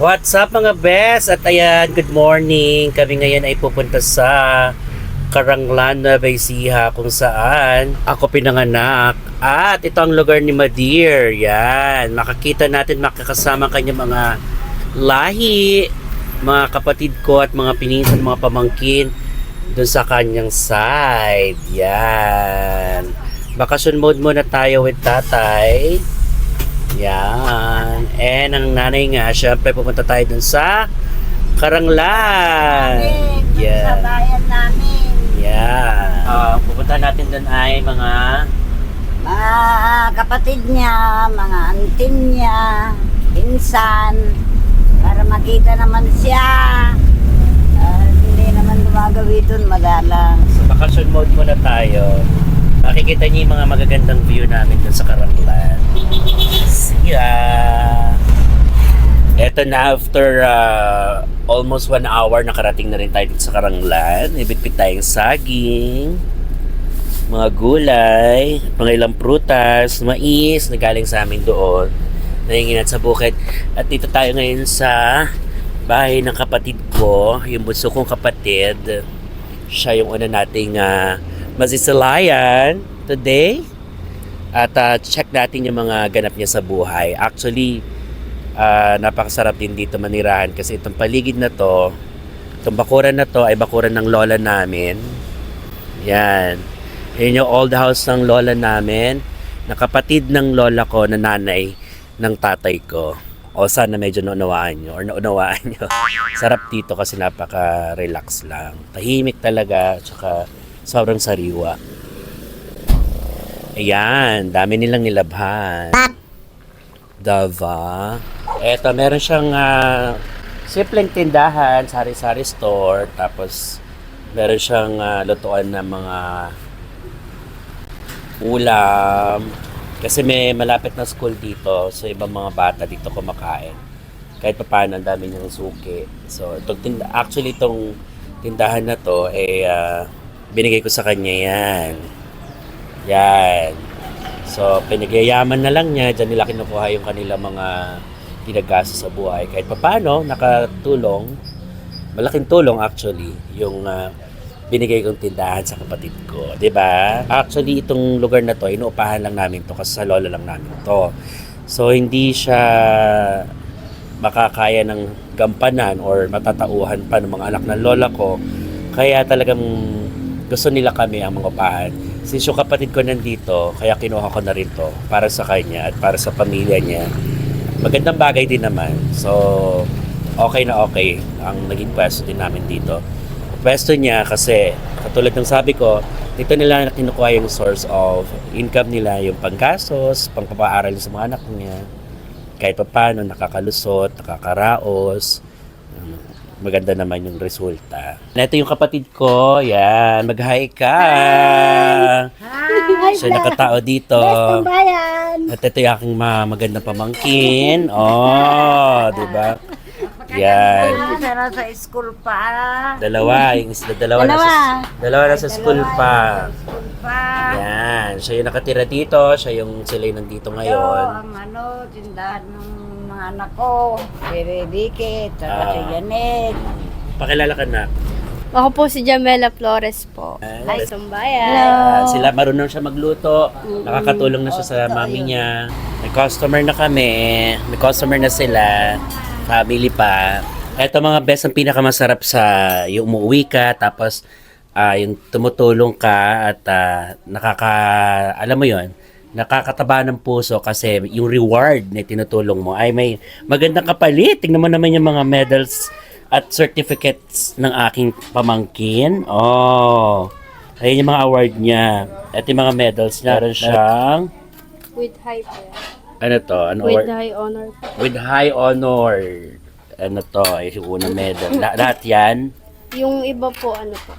What's up mga best? At ayan, good morning. Kami ngayon ay pupunta sa Karanglan na Ecija kung saan ako pinanganak. At ito ang lugar ni Madir. Yan, makakita natin makakasama kanya mga lahi, mga kapatid ko at mga pinsan, mga pamangkin doon sa kanyang side. Yan. Bakasyon mode muna tayo with tatay. Yan. And ang nanay nga, syempre pupunta tayo dun sa Karanglan. Sa Yeah. bayan namin. Yeah. Uh, pupunta natin dun ay mga Mga kapatid niya, mga antin niya, pinsan, para makita naman siya. Ah, hindi naman gumagawi doon, madalang. sa bakasyon mode muna tayo. Makikita niyo yung mga magagandang view namin dun sa Karanglan. See ya! Eto na after uh, almost one hour nakarating na rin tayo dito sa Karanglan. Ibitbit tayong saging, mga gulay, mga ilang prutas, mais na galing sa amin doon. Nahinginat sa bukid. At dito tayo ngayon sa bahay ng kapatid ko, yung bunso kong kapatid. Siya yung una nating uh, masisilayan today. At uh, check natin yung mga ganap niya sa buhay. Actually, ah, napakasarap din dito manirahan kasi itong paligid na to, itong bakuran na to ay bakuran ng lola namin. Yan. Yan yung old house ng lola namin, na kapatid ng lola ko na nanay ng tatay ko. O sana medyo naunawaan nyo or naunawaan nyo. Sarap dito kasi napaka-relax lang. Tahimik talaga, tsaka sobrang sariwa. Ayan, dami nilang nilabhan. Dava. Eto, meron siyang ah, simpleng tindahan, sari-sari store, tapos meron siyang ah, lutuan ng mga ulam. Kasi may malapit na school dito, so ibang mga bata dito kumakain. Kahit pa paano, ang dami niyang suki. So, itong tinda, actually, itong tindahan na to, eh, ah, binigay ko sa kanya yan. Yan. So, pinagyayaman na lang niya, dyan nila kinukuha yung kanila mga pinaggasto sa buhay. Kahit pa paano, nakatulong, malaking tulong actually, yung ah, binigay kong tindahan sa kapatid ko. ba? Actually, itong lugar na to, inuupahan lang namin to kasi sa lola lang namin to. So, hindi siya makakaya ng gampanan or matatauhan pa ng mga anak ng lola ko. Kaya talagang gusto nila kami ang mga upahan. Since yung kapatid ko nandito, kaya kinuha ko na rin to para sa kanya at para sa pamilya niya. Magandang bagay din naman. So, okay na okay ang naging pwesto din namin dito. Pwesto niya kasi, katulad ng sabi ko, dito nila kinukuha yung source of income nila, yung panggastos, pangpapaaral sa mga anak niya. Kahit pa paano, nakakalusot, nakakaraos. Maganda naman yung resulta. Ito yung kapatid ko. Yan, mag-hi ka. Hi! So, nakatao dito. Best bayan! At ito yung aking mga magandang pamangkin. Oh, di ba? Yan. Sana sa school pa. Dalawa, yung isla, dalawa, Dalawa. nasa, dalawa nasa school pa. School pa. Yan, siya yung nakatira dito, siya yung sila yung nandito Ito, ngayon. ang ano, tindahan ng mga anak ko. Si Rebeke, tsaka Ah. si Janet. Pakilala ka na. Ako po si Jamela Flores po. Ay, Hi, best- Sumbayan. Ah, sila marunong siya magluto. Nakakatulong na siya sa mami niya. May customer na kami. May customer na sila. Family pa. Ito mga best ang pinakamasarap sa yung umuwi ka tapos ah, yung tumutulong ka at ah, nakaka alam mo yon nakakataba ng puso kasi yung reward na tinutulong mo ay may magandang kapalit. Tingnan mo naman yung mga medals at certificates ng aking pamangkin. Oh. Ayun yung mga award niya. At yung mga medals niya. Meron siyang, With high yan. ano to? Ano With award? high honor. With high honor. Ano to? Ay, yung unang medal. La- lahat yan. Yung iba po, ano po.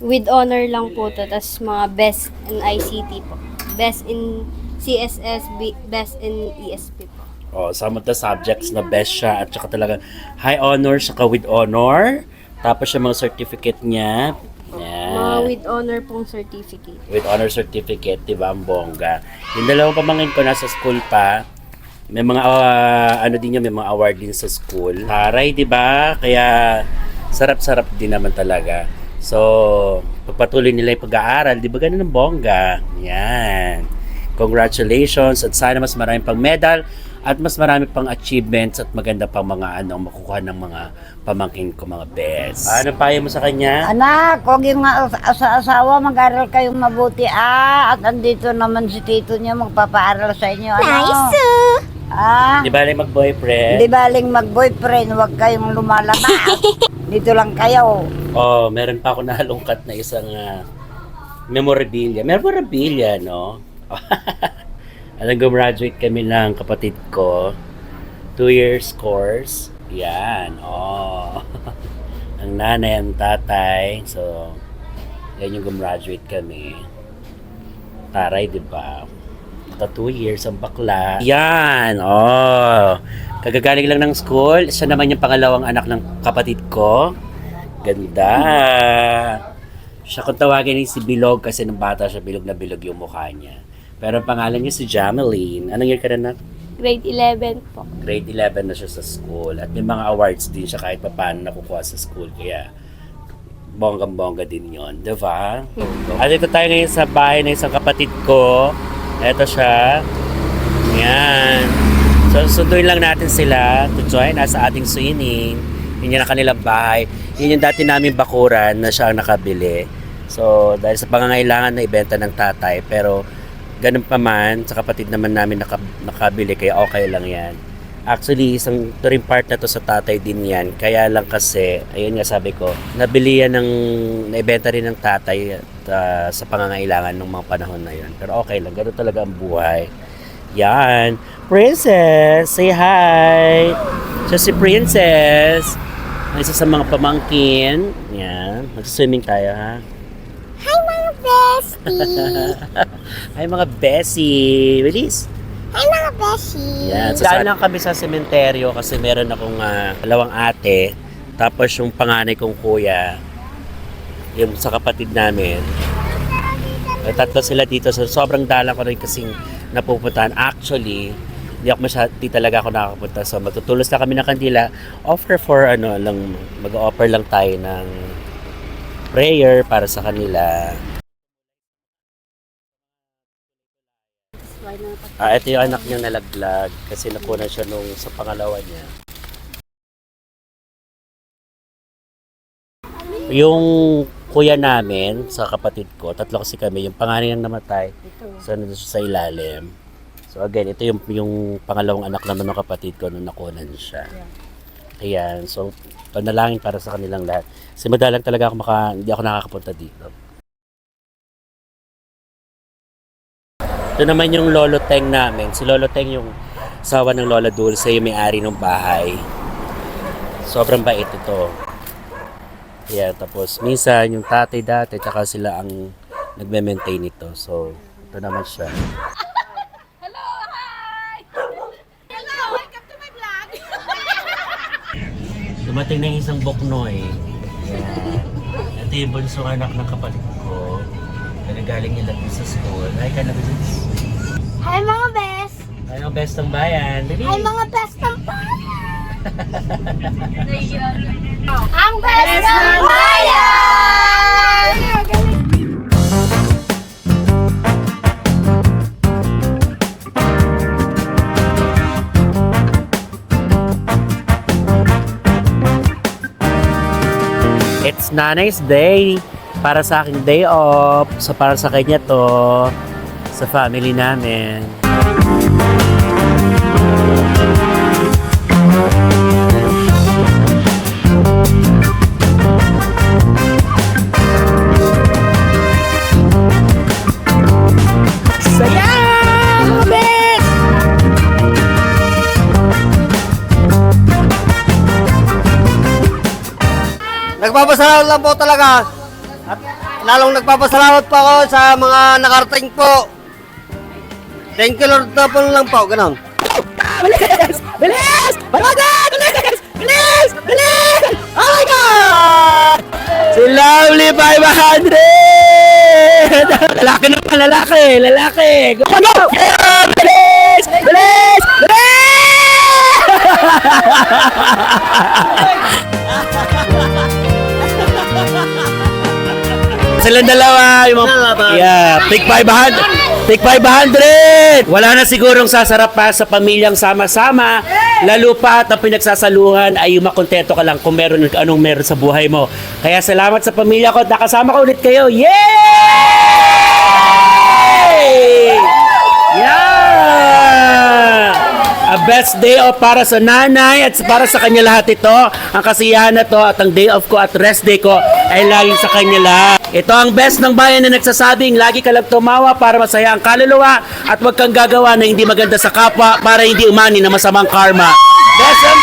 With honor lang po to. Tapos mga best in ICT po. Best in CSS, best in ESP po. Oh, some of the subjects na best siya at saka talaga high honor saka with honor. Tapos yung mga certificate niya. Yan. Mga with honor pong certificate. with honor certificate, di ba, ang bongga. Yung dalawang pamangkin ko nasa school pa, May mga ah, ano din yun, may mga award din sa school. Taray, 'di ba? Kaya sarap-sarap din naman talaga. So, pagpatuloy nila yung pag-aaral, 'di ba ganun ang bongga? Yan. Congratulations at sana mas marami pang medal at mas marami pang achievements at maganda pang mga ano makukuha ng mga pamangkin ko mga best. Ano payo mo sa kanya? Anak, huwag yung as- asa asawa, mag-aral kayong mabuti. Ah, at andito naman si tito niya magpapaaral sa inyo. Ano? Nice! Ah, Di ba mag-boyfriend? hindi baling mag-boyfriend, huwag kayong lumalabas. Dito lang kayo. Oh, meron pa ako nalungkat na isang ah, memorabilia. Memorabilia, no? Alam, gumraduate kami ng kapatid ko. Two years course. Yan, oh. ang nanay, ang tatay. So, yan yung gumraduate kami. Taray, di ba? Ata two years ang bakla. Yan, oh. Kagagaling lang ng school. Siya naman yung pangalawang anak ng kapatid ko. Ganda. Siya kung tawagin ni si Bilog kasi nung bata siya, bilog na bilog yung mukha niya. Pero ang pangalan niya si Jameline. Anong year ka na na? Grade 11 po. Grade 11 na siya sa school. At may mga awards din siya kahit pa paano nakukuha sa school. Kaya bonggang-bongga din yon, di ba? At ito tayo ngayon sa bahay ng isang kapatid ko. Ito siya. Yan. So, sunduin lang natin sila to join us sa ating swimming. Yun yung kanilang bahay. Yun yung dati namin bakuran na siya ang nakabili. So, dahil sa pangangailangan na ibenta ng tatay. Pero, ganun pa man, sa kapatid naman namin naka, nakabili, kaya okay lang yan. Actually, isang to part na to sa tatay din yan. Kaya lang kasi, ayun nga sabi ko, nabili yan ng, naibenta rin ng tatay ah, sa pangangailangan ng mga panahon na yun. Pero okay lang, ganun talaga ang buhay. Yan. Princess, say hi! Siya si Princess. Ang isa sa mga pamangkin. Yan. Mag-swimming tayo, ha? Hi mga bestie! Hi, mga Bessie! Bilis! Hi mga bestie! Yan. So, Daan lang kami sa sementeryo kasi meron akong ah, dalawang ate. Tapos yung panganay kong kuya, yung sa kapatid namin. Eh, tatlo sila dito. So, sobrang dalang ko rin kasing napupuntahan. Actually, hindi ako masyad, di talaga ako nakakapunta. So, magtutulos na kami ng kandila. Offer for, ano, lang, mag-offer lang tayo ng prayer para sa kanila. Ah, ito yung anak niya nalaglag kasi nakuha siya nung sa pangalawa niya. Yung kuya namin sa kapatid ko, tatlo kasi kami, yung panganay na namatay, so nandun siya sa ilalim. So again, ito yung, yung pangalawang anak naman ng kapatid ko nung nakunan siya. Ayan, so panalangin para sa kanilang lahat. Kasi madalang talaga ako maka, hindi ako nakakapunta dito. Ito naman yung Lolo Teng namin. Si Lolo Teng yung sawa ng Lola Dulce, yung may-ari ng bahay. Sobrang bait ito. Yeah, tapos minsan yung tatay dati, tsaka sila ang nagme-maintain ito. So, ito naman siya. Dumating na yung isang boknoy. Yeah. Ito yung bunsong anak ng kapatid ko. Na nagaling nila din sa school. Ay, ka na Hi mga best! Ano ang best ng bayan? Hi mga best ng bayan! Ang best ng bayan! It's Nanay's Day. Para sa aking day off. So para sa kanya to. Sa family namin. Nagpapasalamat lang po talaga. At lalong nagpapasalamat po ako sa mga nakarating po. Thank you Lord na po lang po, ganun. Bilis! Bilis! Balagan! Bilis! Bilis! Bilis! Oh my God! Si Lovely 500! lalaki naman, lalaki! Lalaki! Go! Go! Bilis! Bilis! Bilis! Silang dalawa, yung mga... Yeah, take 500. Take 500! Wala na sigurong sasarap pa sa pamilyang sama-sama. Lalo pa at ang pinagsasaluhan ay yung makontento ka lang kung meron anong meron sa buhay mo. Kaya salamat sa pamilya ko at nakasama ko ulit kayo. Yay! Yeah! A best day off para sa nanay at para sa kanya lahat ito. Ang kasiyahan na to at ang day off ko at rest day ko ay lagi sa kanya lahat. Ito ang best ng bayan na nagsasabing lagi ka lang tumawa para masaya ang kaluluwa at huwag kang gagawa na hindi maganda sa kapwa para hindi umani na masamang karma. Best ng